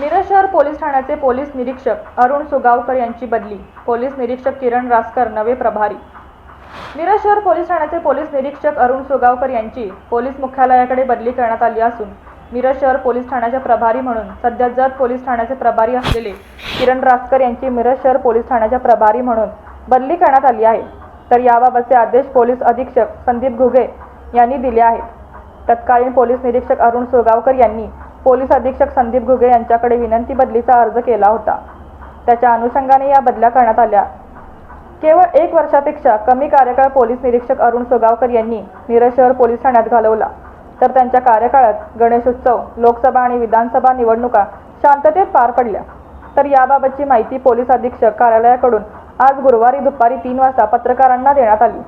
मीरज शहर पोलीस ठाण्याचे पोलीस निरीक्षक अरुण सुगावकर यांची बदली. पोलीस निरीक्षक किरण रासकर नवे प्रभारी. मिरज शहर पोलीस ठाण्याचे पोलीस निरीक्षक अरुण सुगावकर यांची पोलीस मुख्यालयाकडे बदली करण्यात आली असून मिरज शहर पोलीस ठाण्याच्या प्रभारी म्हणून सध्या जत पोलीस ठाण्याचे प्रभारी असलेले किरण रासकर यांची मिरज शहर पोलीस ठाण्याच्या प्रभारी म्हणून बदली करण्यात आली आहे. तर याबाबतचे आदेश पोलीस अधीक्षक संदीप घुगे यांनी दिले आहेत. तत्कालीन पोलीस निरीक्षक अरुण सुगावकर यांनी पोलीस अधीक्षक संदीप घुगे यांच्याकडे विनंती बदलीचा अर्ज केला होता. त्याच्या अनुषंगाने या बदल्या करण्यात आल्या. केवळ एक वर्षापेक्षा कमी कार्यकाळ पोलीस निरीक्षक अरुण सुगावकर यांनी मिरज शहर पोलीस ठाण्यात घालवला. तर त्यांच्या कार्यकाळात गणेशोत्सव लोकसभा आणि विधानसभा निवडणुका शांततेत पार पडल्या. तर याबाबतची माहिती पोलीस अधीक्षक कार्यालयाकडून आज गुरुवारी दुपारी तीन वाजता पत्रकारांना देण्यात आली.